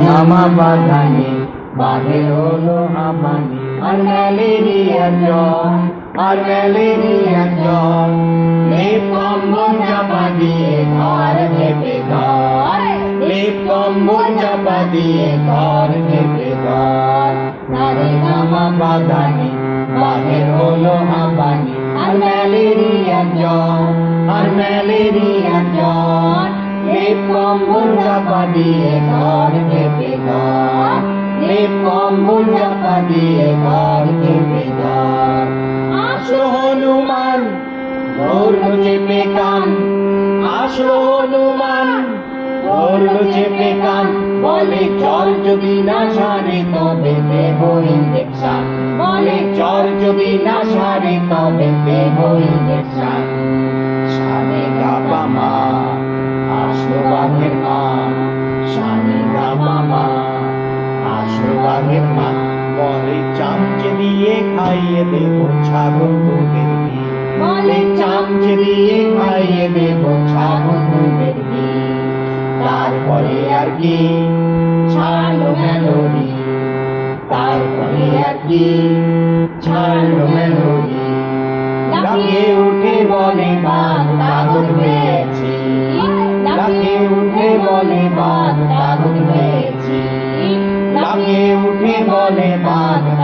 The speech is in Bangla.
নামা বাগানে বাঘে হলো হামানি আর ম্যালেরিয়া জ্বর আর ম্যালেরিয়া জ্বর লেপ কম্বল চাপা দিয়ে ঘর চেপে ঘর লেপ কম্বল চাপা দিয়ে ঘর চেপে ঘর সারে নামা বাগানে বাঘে হলো হামানি আর ম্যালেরিয়া জ্বর আর ম্যালেরিয়া জ্বর চাপা দিয়ে ঘর লেপ কম্বল চাপা দিয়ে ঘর চেপে ঘর আসো হনুমান ধরলো চেপে কান। আসো হনুমান ধরলো চেপে কান। বলে, চল যদি না সারে, তবে দেব ইঞ্জেকশন। বলে, চল যদি না সারে, তবে দেব ইঞ্জেকশন। আসলো বাঘের মা সানে গাবা মা। আসলো বাঘের মা বলে চামচে দিয়ে খাইয়ে দেব ছাগল ঘি বলে চামচে দিয়ে খাইয়ে দেব ছাগল ঘি তারপরে আর কি? ছাড়লো মেলোডি। তারপরে আর কি? ছাড়লো মেলোডি। লাফিয়ে উঠে বলে বাঘ তাগদ পেয়েছি বাঘ হয়েছি পেয়েছি উঠে বলে বাঘ